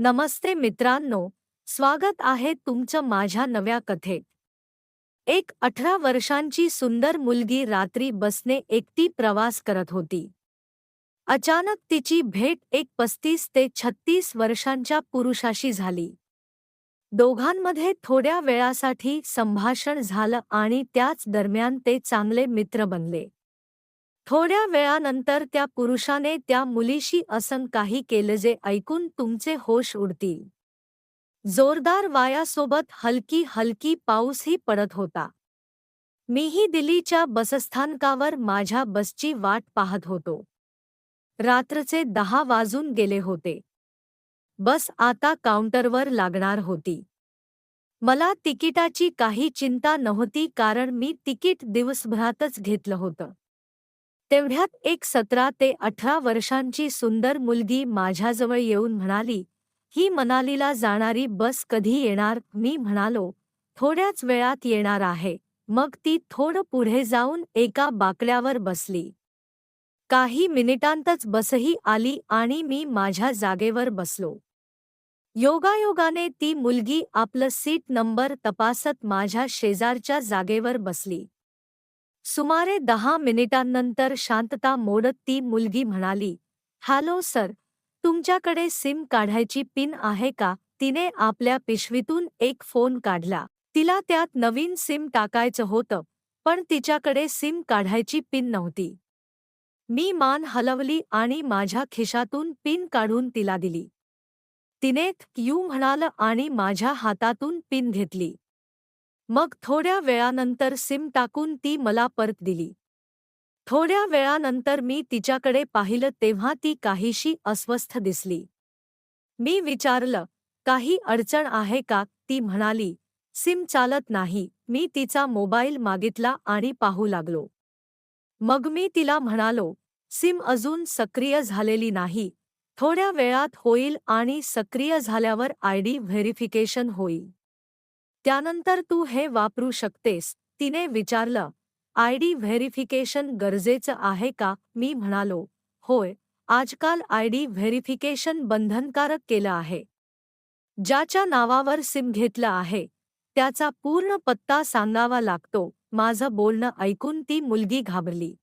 नमस्ते मित्रांनो स्वागत आहे तुमचं माझ्या नव्या कथेत. एक अठरा वर्षांची सुंदर मुलगी रात्री बसने एकटी प्रवास करत होती. अचानक तिची भेट एक पस्तीस ते छत्तीस वर्षांच्या पुरुषाशी झाली. दोघांमध्ये थोड्या वेळासाठी संभाषण झालं आणि त्याच दरम्यान ते चांगले मित्र बनले. थोड्या वेळानंतर त्या पुरुषाने त्या मुलीशी असं काही केलं जे ऐकून तुमचे होश उडतील. जोरदार वायासोबत हलकी हलकी पाऊसही पडत होता. मीही दिल्लीच्या बसस्थानकावर माझ्या बसची वाट पाहत होतो. रात्रचे दहा वाजून गेले होते. बस आता काउंटरवर लागणार होती. मला तिकिटाची काही चिंता नव्हती कारण मी तिकीट दिवसभरातच घेतलं होतं. तेवढ्यात एक सतरा ते अठरा वर्षांची सुंदर मुलगी माझ्याजवळ येऊन म्हणाली ही मनालीला जाणारी बस कधी येणार मी म्हणालो थोड्याच वेळात येणार आहे. मग ती थोडं पुढे जाऊन एका बाकड्यावर बसली. काही मिनिटांतच बसही आली आणि मी माझ्या जागेवर बसलो. योगायोगाने ती मुलगी आपलं सीट नंबर तपासत माझ्या शेजारच्या जागेवर बसली. सुमारे दहा मिनिटांनंतर शांतता मोडत ती मुलगी म्हणाली हॅलो सर तुमच्याकडे सिम काढायची पिन आहे का? तिने आपल्या पिशवीतून एक फोन काढला. तिला त्यात नवीन सिम टाकायचं होतं पण तिच्याकडे सिम काढायची पिन नव्हती. मी मान हलवली आणि माझ्या खिशातून पिन काढून तिला दिली. तिने यू म्हणालं आणि माझ्या हातातून पिन घेतली. मग थोड्या वेळानंतर सिम टाकून ती मला परत दिली. थोड्या वेळानंतर मी तिच्याकडे पाहिलं तेव्हा ती काहीशी अस्वस्थ दिसली. मी विचारलं काही अडचण आहे का? ती म्हणाली सिम चालत नाही. मी तिचा मोबाईल मागितला आणि पाहू लागलो. मग मी तिला म्हणालो सिम अजून सक्रिय झालेली नाही. थोड्या वेळात होईल आणि सक्रिय झाल्यावर आयडी व्हेरिफिकेशन होईल. त्यानंतर तू हे वापरू शकतेस. तिने विचारलं आयडी व्हेरिफिकेशन गरजेचं आहे का? मी म्हणालो होय. आजकाल आयडी व्हेरिफिकेशन बंधनकारक केलं आहे. ज्याच्या नावावर सिम घेतलं आहे त्याचा पूर्ण पत्ता सांगावा लागतो. माझं बोलणं ऐकून ती मुलगी घाबरली.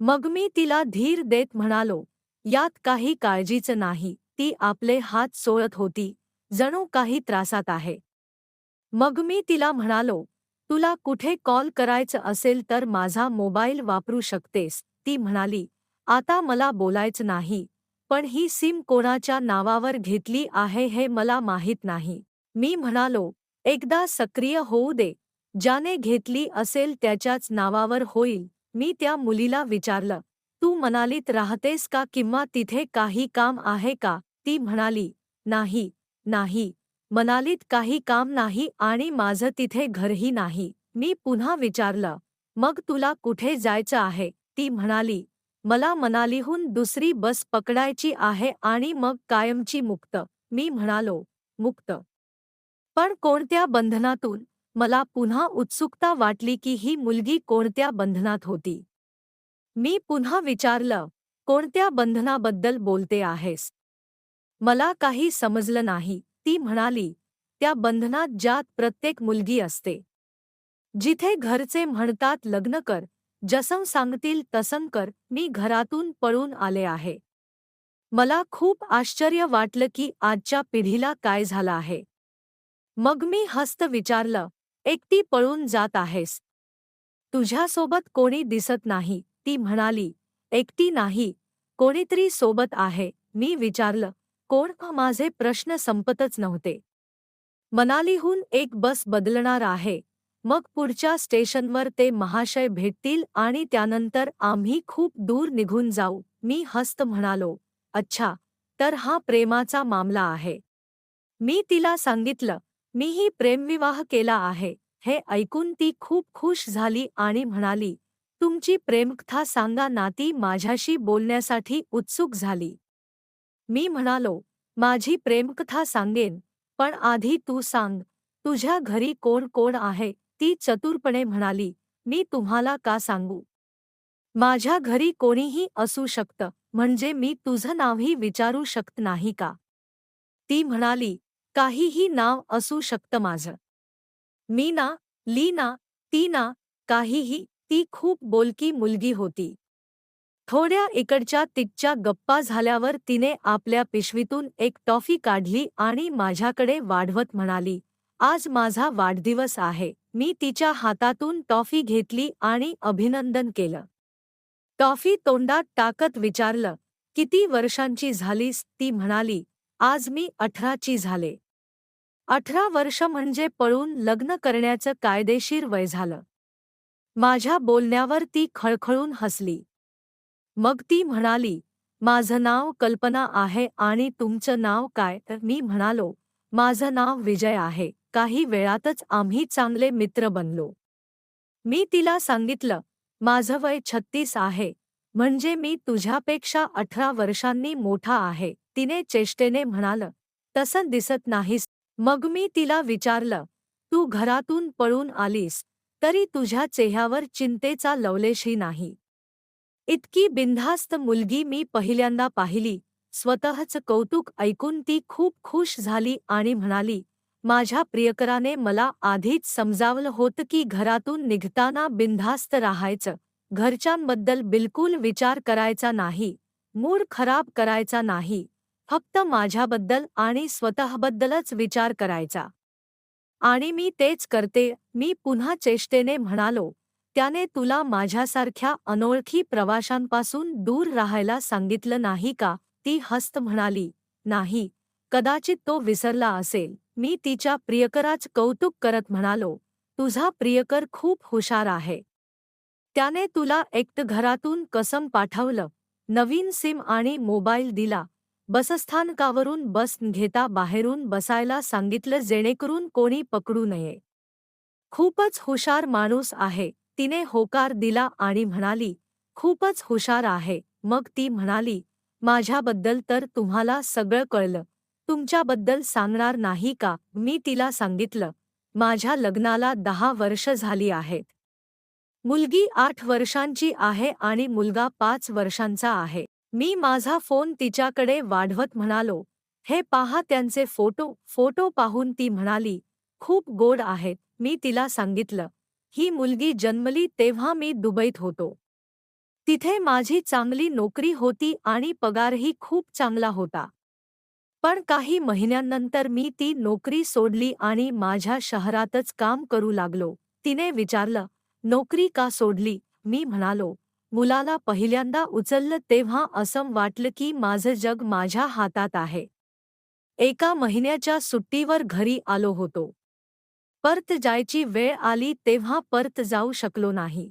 मग मी तिला धीर देत म्हणालो यात काही काळजीचं नाही. ती आपले हात सोळत होती. जणू काही त्रासात आहे. मग मी तिला म्हणालो तुला कुठे कॉल करायचं असेल तर माझा मोबाईल वापरू शकतेस. ती म्हणाली आता मला बोलायचं नाही पण ही सिम कोणाच्या नावावर घेतली आहे हे मला माहीत नाही. मी म्हणालो एकदा सक्रिय होऊ दे ज्याने घेतली असेल त्याच्याच नावावर होईल. मी त्या मुलीला विचारलं तू मनालीत राहतेस का किंवा तिथे काही काम आहे का? ती म्हणाली नाही नाही. मनालीत काही काम नाही आणि माझं तिथे घरही नाही. मी पुन्हा विचारलं मग तुला कुठे जायचं आहे? ती म्हणाली मला मनालीहून दुसरी बस पकडायची आहे आणि मग कायमची मुक्त. मी म्हणालो मुक्त. पण कोणत्या बंधनातून? मला पुन्हा उत्सुकता वाटली की ही मुलगी कोणत्या बंधनात होती. मी पुन्हा विचारलं कोणत्या बंधनाबद्दल बोलते आहेस? मला काही समजलं नाही. ती म्हणाली त्या बंधनात ज्यात प्रत्येक मुलगी असते. जिथे घरचे म्हणतात लग्न कर जसं सांगतील तसं कर मी घरातून पळून आले आहे. मला खूप आश्चर्य वाटलं की आजच्या पिढीला काय झालं आहे. मग मी हस्त विचारलं एकटी पळून जात आहेस. तुझ्यासोबत कोणी दिसत नाही. ती म्हणाली एकटी नाही कोणीतरी सोबत आहे. मी विचारलं कोण माझे प्रश्न संपतच नव्हते. मनालीहून एक बस बदलणार आहे. मग पुढच्या स्टेशनवर ते महाशय भेटतील आणि त्यानंतर आम्ही खूप दूर निघून जाऊ मी हस्त म्हणालो. अच्छा तर हा प्रेमाचा मामला आहे. मी तिला सांगितलं मीही प्रेमविवाह केला आहे. हे ऐकून ती खूप खुश झाली आणि म्हणाली तुमची प्रेमकथा सांगा नाती माझ्याशी बोलण्यासाठी उत्सुक झाली. मी म्हणालो, माझी प्रेमकथा सांगेन, पण आधी तू सांग, तुझ्या घरी कोण कोण आहे? ती चतुरपणे म्हणाली, मी तुम्हाला का सांगू? माझ्या घरी कोणीही असू शकतं, म्हणजे मी तुझं नावही विचारू शकत नाही का? ती म्हणाली, काहीही नाव असू शकतं माझं. मीना लीना ना, काहीही, ती खूप बोलकी मुलगी होती. थोड्या इकडच्या तिकच्या गप्पा झाल्यावर तिने आपल्या पिशवीतून एक टॉफी काढली आणि माझ्याकडे वाढवत म्हणाली आज माझा वाढदिवस आहे. मी तिच्या हातातून टॉफी घेतली आणि अभिनंदन केलं. टॉफी तोंडात टाकत विचारलं किती वर्षांची झालीस? ती म्हणाली आज मी अठराची झाले. अठरा वर्ष म्हणजे पळून लग्न करण्याचं कायदेशीर वय झालं. माझ्या बोलण्यावर ती खळखळून हसली. मग ती म्हणाली माझं नाव कल्पना आहे आणि तुमचं नाव काय? तर मी म्हणालो माझं नाव विजय आहे. काही वेळातच आम्ही चांगले मित्र बनलो. मी तिला सांगितलं माझं वय छत्तीस आहे. म्हणजे मी तुझ्यापेक्षा अठरा वर्षांनी मोठा आहे. तिने चेष्टेने म्हणालं तसं दिसत नाहीस. मग मी तिला विचारलं तू घरातून पळून आलीस तरी तुझ्या चेह्यावर चिंतेचा लवलेशही नाही. इतकी बिनधास्त मुलगी मी पहिल्यांदा पाहिली. स्वतःच कौतुक ऐकून ती खूप खुश झाली आणि म्हणाली माझ्या प्रियकराने मला आधीच समजावलं होतं की घरातून निघताना बिनधास्त राहायचं. घरच्यांबद्दल बिलकुल विचार करायचा नाही. मूड खराब करायचा नाही. फक्त माझ्याबद्दल आणि स्वतःबद्दलच विचार करायचा. आणि मी तेच करते. मी पुन्हा चेष्टेने म्हणालो त्याने तुला माझ्यासारख्या अनोळखी प्रवाशांपासून दूर राहायला सांगितलं नाही का? ती हस्त म्हणाली नाही. कदाचित तो विसरला असेल. मी तिच्या प्रियकराच कौतुक करत म्हणालो. तुझा प्रियकर खूप हुशार आहे. त्याने तुला एकट घरातून कसम पाठवलं. नवीन सिम आणि मोबाईल दिला. बसस्थानकावरून बस घेता बाहेरून बसायला सांगितलं जेणेकरून कोणी पकडू नये. खूपच हुशार माणूस आहे. तिने होकार दिला आणि म्हणाली खूपच हुशार आहे. मग ती म्हणाली माझ्याबद्दल तर तुम्हाला सगळं कळलं. तुमच्याबद्दल सांगणार नाही का? मी तिला सांगितलं. माझ्या लग्नाला दहा वर्ष झाली आहेत. मुलगी आठ वर्षांची आहे आणि मुलगा पाच वर्षांचा आहे. मी माझा फोन तिच्याकडे वाढवत म्हणालो. हे पहा त्यांचे फोटो. फोटो पाहून ती म्हणाली खूप गोड आहेत. मी तिला सांगितलं. ही मुलगी जन्मली तेव्हा मी दुबईत होतो. तिथे माझी चांगली नोकरी होती आणि पगारही खूप चांगला होता. पण काही महिन्यांनंतर मी ती नोकरी सोडली आणि माझ्या शहरातच काम करू लागलो. तिने विचारलं नोकरी का सोडली? मी म्हणालो मुलाला पहिल्यांदा उचललं तेव्हा असं वाटलं की माझं जग माझ्या हातात आहे. एका महिन्याच्या सुट्टीवर घरी आलो होतो. परत जायची वेळ आली तेव्हा परत जाऊ शकलो नाही.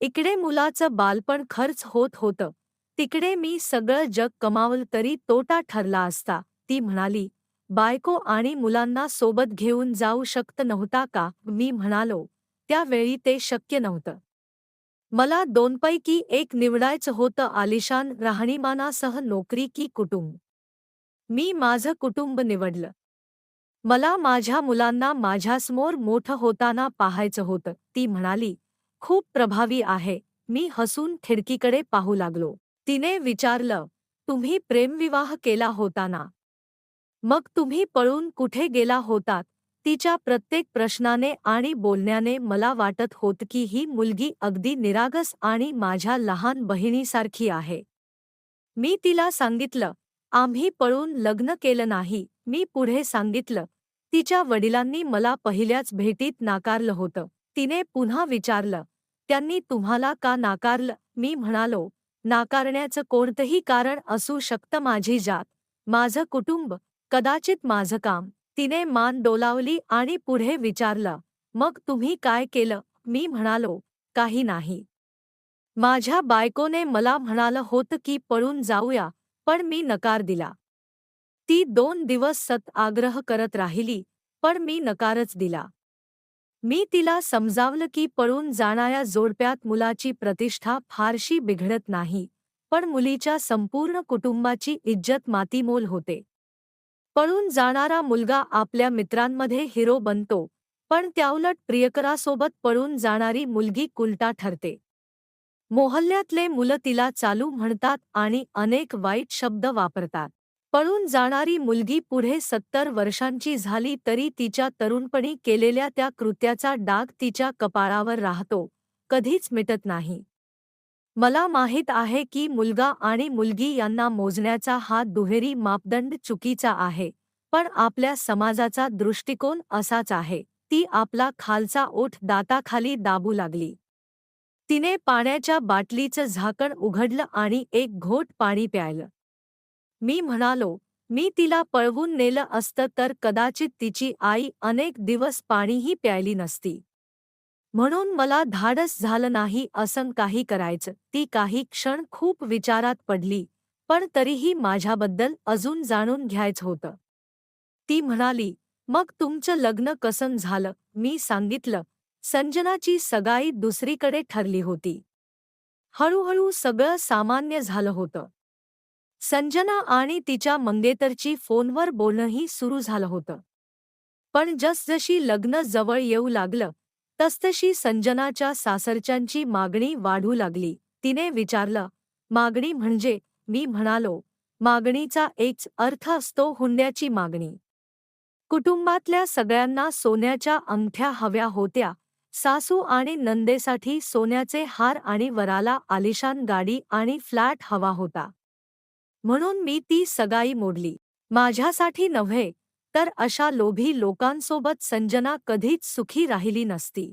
इकडे मुलाचं बालपण खर्च होत होतं. तिकडे मी सगळं जग कमावलं तरी तोटा ठरला असता. ती म्हणाली बायको आणि मुलांना सोबत घेऊन जाऊ शकत नव्हता का? मी म्हणालो त्यावेळी ते शक्य नव्हतं. मला दोनपैकी एक निवडायचं होतं आलिशान राहणीमानासह नोकरी की कुटुंब. मी माझं कुटुंब निवडलं. मला माझ्या मुलांना माझ्यासमोर मोठं होताना पाहायचं होतं. ती म्हणाली खूप प्रभावी आहे. मी हसून खिडकीकडे पाहू लागलो. तिने विचारलं तुम्ही प्रेमविवाह केला होता ना? मग तुम्ही पळून कुठे गेला होतात? तिच्या प्रत्येक प्रश्नाने आणि बोलण्याने मला वाटत होत की ही मुलगी अगदी निरागस आणि माझ्या लहान बहिणीसारखी आहे. मी तिला सांगितलं आम्ही पळून लग्न केलं नाही मी पुढे सांगितलं. तिच्या वडिलांनी मला पहिल्याच भेटीत नाकारलं होतं. तिने पुन्हा विचारलं त्यांनी तुम्हाला का नाकारलं? मी म्हणालो नाकारण्याचं कोणतंही कारण असू शकतं माझी जात माझं कुटुंब कदाचित माझं काम. तिने मान डोलावली आणि पुढे विचारलं मग तुम्ही काय केलं? मी म्हणालो काही नाही. माझ्या बायकोने मला म्हणालं होतं की पळून जाऊया पण मी नकार दिला. ती दोन दिवस सत आग्रह करत राहिली पण मी नकारच दिला. मी तिला समजावलं की पळून जाणाऱ्या जोडप्यात मुलाची प्रतिष्ठा फारशी बिघडत नाही पण मुलीच्या संपूर्ण कुटुंबाची इज्जत मातीमोल होते. पळून जाणारा मुलगा आपल्या मित्रांमध्ये हिरो बनतो पण त्याउलट प्रियकरासोबत पळून जाणारी मुलगी कुलटा ठरते. मोहल्ल्यातले मुलं तिला चालू म्हणतात आणि अनेक वाईट शब्द वापरतात. पळून जाणारी मुलगी पुढे सत्तर वर्षांची झाली तरी तिच्या तरुणपणी केलेल्या त्या कृत्याचा डाग तिच्या कपाळावर राहतो. कधीच मिटत नाही. मला माहीत आहे की मुलगा आणि मुलगी यांना मोजण्याचा हा दुहेरी मापदंड चुकीचा आहे पण आपल्या समाजाचा दृष्टिकोन असाच आहे. ती आपला खालचा ओठ दाताखाली दाबू लागली. तिने पाण्याच्या बाटलीचं झाकण उघडलं आणि एक घोट पाणी प्यायलं. मी म्हणालो मी तिला पळवून नेलं असतं तर कदाचित तिची आई अनेक दिवस पाणीही प्यायली नसती. म्हणून मला धाडस झालं नाही असं काही करायचं. ती काही क्षण खूप विचारात पडली पण तरीही माझ्याबद्दल अजून जाणून घ्यायचं होतं. ती म्हणाली मग तुमचं लग्न कसं झालं? मी सांगितलं संजनाची सगाई दुसरीकडे ठरली होती. हळूहळू सगळं सामान्य झालं होतं. संजना आणि तिच्या मंगेतरची फोनवर बोलणंही सुरू झालं होतं. पण जसजशी लग्न जवळ येऊ लागलं तसतशी संजनाच्या सासरच्यांची मागणी वाढू लागली. तिने विचारलं मागणी म्हणजे मी म्हणालो मागणीचा एकच अर्थ असतो हुंड्याची मागणी. कुटुंबातल्या सगळ्यांना सोन्याच्या अंगठ्या हव्या होत्या सासू आणि नंदेसाठी सोन्याचे हार आणि वराला आलिशान गाडी आणि फ्लॅट हवा होता. म्हणून मी ती सगाई मोडली. माझ्यासाठी नव्हे तर अशा लोभी लोकांसोबत संजना कधीच सुखी राहिली नसती.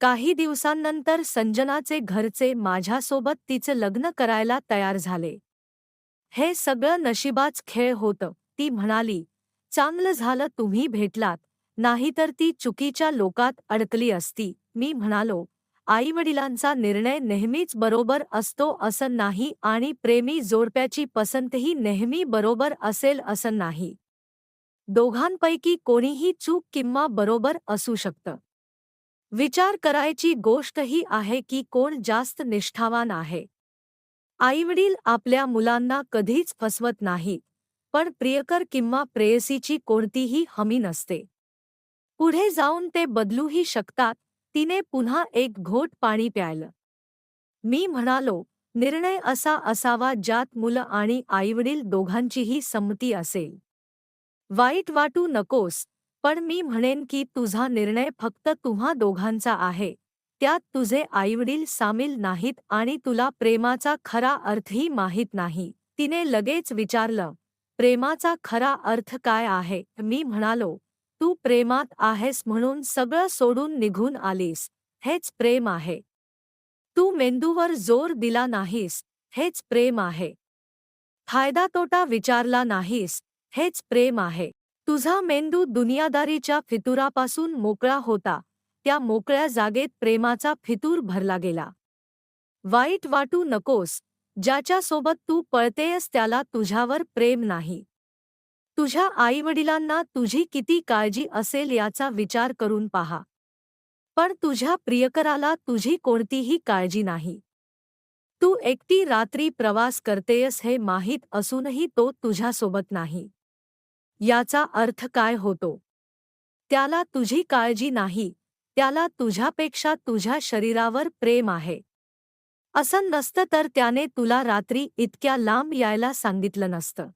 काही दिवसांनंतर संजनाचे घरचे माझ्यासोबत तिचं लग्न करायला तयार झाले. हे सगळं नशिबाच खेळ होतं ती म्हणाली चांगलं झालं तुम्ही भेटलात नाहीतर ती चुकीच्या लोकात अडकली असती. मी म्हणालो आईवडिलांचा निर्णय नेहमीच बरोबर असतो असं नाही आणि प्रेमी जोडप्याची पसंतही नेहमी बरोबर असेल असं नाही. दोघांपैकी कोणीही चूक किंवा बरोबर असू शकतं. विचार करायची गोष्ट ही आहे की कोण जास्त निष्ठावान आहे. आईवडील आपल्या मुलांना कधीच फसवत नाहीत पण प्रियकर किंवा प्रेयसीची कोणतीही हमी नसते. पुढे जाऊन ते बदलूही शकतात तिने पुन्हा एक घोट पाणी प्यायलं. मी म्हणालो निर्णय असा असावा ज्यात मुलं आणि आईवडील दोघांचीही संमती असेल. वाईट वाटू नकोस पण मी म्हणेन की तुझा निर्णय फक्त तुम्हा दोघांचा आहे. त्यात तुझे आईवडील सामील नाहीत आणि तुला प्रेमाचा खरा अर्थही माहीत नाही. तिने लगेच विचारलं प्रेमाचा खरा अर्थ काय आहे? मी म्हणालो तू प्रेमात आहेस म्हणून सगळं सोडून निघून आलीस. हेच प्रेम आहे. तू मेंदूवर जोर दिला नाहीस. हेच प्रेम आहे. फायदा तोटा विचारला नाहीस. हेच प्रेम आहे. तुझा मेंदू दुनियादारीच्या फितुरापासून मोकळा होता. त्या मोकळ्या जागेत प्रेमाचा फितूर भरला गेला. वाईट वाटू नकोस. ज्याच्यासोबत तू पळतेयस त्याला तुझ्यावर प्रेम नाही. तुझ्या आईवडिलांना तुझी किती काळजी असेल याचा विचार करून पहा. पण तुझ्या प्रियकराला तुझी कोणतीही काळजी नाही. तू एकटी रात्री प्रवास करतेयस हे माहीत असूनही तो तुझ्यासोबत नाही. याचा अर्थ काय होतो? त्याला तुझी काळजी नाही त्याला तुझ्यापेक्षा तुझ्या शरीरावर प्रेम आहे. असं नसतं तर त्याने तुला रात्री इतक्या लांब यायला सांगितलं नसतं.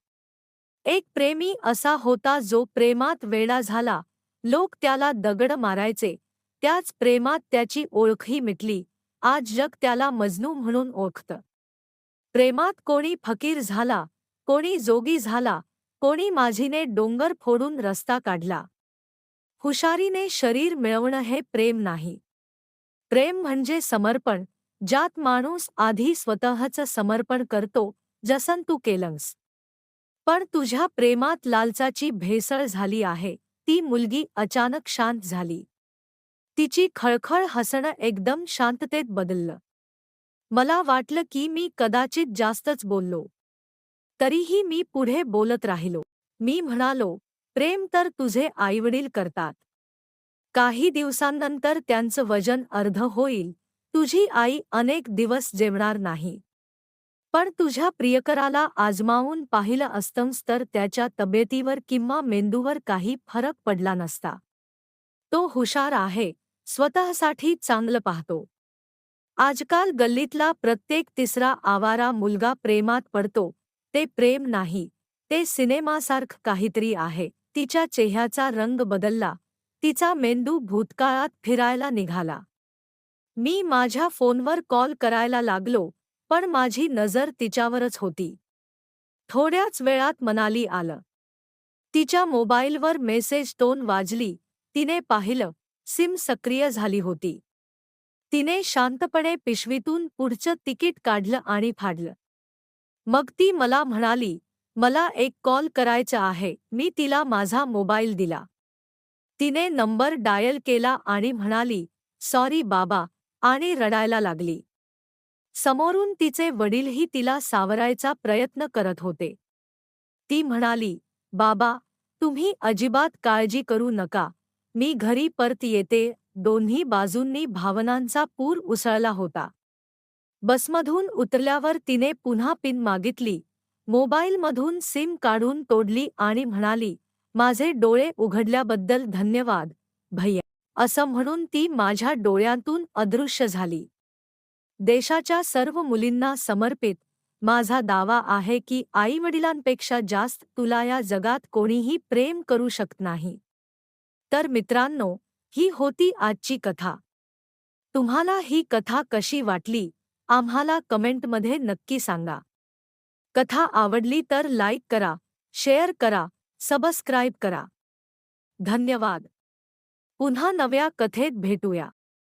एक प्रेमी असा होता जो प्रेमात वेडा झाला. लोक त्याला दगड मारायचे. त्याच प्रेमात त्याची ओळखही मिटली. आज जग त्याला मजनू म्हणून ओळखतं. प्रेमात कोणी फकीर झाला. कोणी जोगी झाला. कोणी माझीने डोंगर फोडून रस्ता काढला. हुशारीने शरीर मिळवणं हे प्रेम नाही. प्रेम म्हणजे समर्पण. ज्यात माणूस आधी स्वतःचं समर्पण करतो जसन तू केलंस. पण तुझ्या प्रेमात लालचाची भेसळ झाली आहे. ती मुलगी अचानक शांत झाली. तिची खळखळ हसणं एकदम शांततेत बदललं. मला वाटलं की मी कदाचित जास्तच बोललो. तरीही मी पुढे बोलत राहिलो. मी म्हणालो प्रेम तर तुझे आईवडील करतात. काही दिवसांनंतर त्यांचं वजन अर्ध होईल. तुझी आई अनेक दिवस जेवणार नाही. पण तुझ्या प्रियकराला आजमावून पाहिलं असतंस तर त्याच्या तब्येतीवर किंवा मेंदूवर काही फरक पडला नसता. तो हुशार आहे स्वतःसाठी चांगलं पाहतो. आजकाल गल्लीतला प्रत्येक तिसरा आवारा मुलगा प्रेमात पडतो ते प्रेम नाही ते सिनेमासारखं काहीतरी आहे तिच्या चेहऱ्याचा रंग बदलला तिचा मेंदू भूतकाळात फिरायला निघाला. मी माझ्या फोनवर कॉल करायला लागलो पण माझी नजर तिच्यावरच होती. थोड्याच वेळात मनाली आलं. तिच्या मोबाईलवर मेसेज टोन वाजली तिने पाहिलं सिम सक्रिय झाली होती. तिने शांतपणे पिशवीतून पुढचं तिकीट काढलं आणि फाडलं. मग ती मला म्हणाली मला एक कॉल करायचा आहे मी तिला माझा मोबाईल दिला. तिने नंबर डायल केला आणि म्हणाली सॉरी बाबा आणि रडायला लागली. समोरून तिचे वडीलही तिला सावरायचा प्रयत्न करत होते. ती म्हणाली बाबा तुम्ही अजिबात काळजी करू नका. मी घरी परत येते. दोन्ही बाजूंनी भावनांचा पूर उसळला होता. बसमधून उतरल्यावर तिने पुन्हा पिन मागितली. मोबाईलमधून सिम काढून तोडली आणि म्हणाली माझे डोळे उघडल्याबद्दल धन्यवाद भैया. असं म्हणून ती माझ्या डोळ्यांतून अदृश्य झाली. देशाच्या सर्व मुलींना समर्पित माझा दावा आहे की आईवडिलांपेक्षा जास्त तुला या जगात कोणीही प्रेम करू शकत नाही. तर मित्रांनो, ही होती आजची कथा. तुम्हाला ही कथा कशी वाटली, आम्हाला कमेंटमध्ये नक्की सांगा. कथा आवडली तर लाईक करा, शेअर करा, सबस्क्राईब करा. धन्यवाद. पुन्हा नव्या कथेत भेटूया.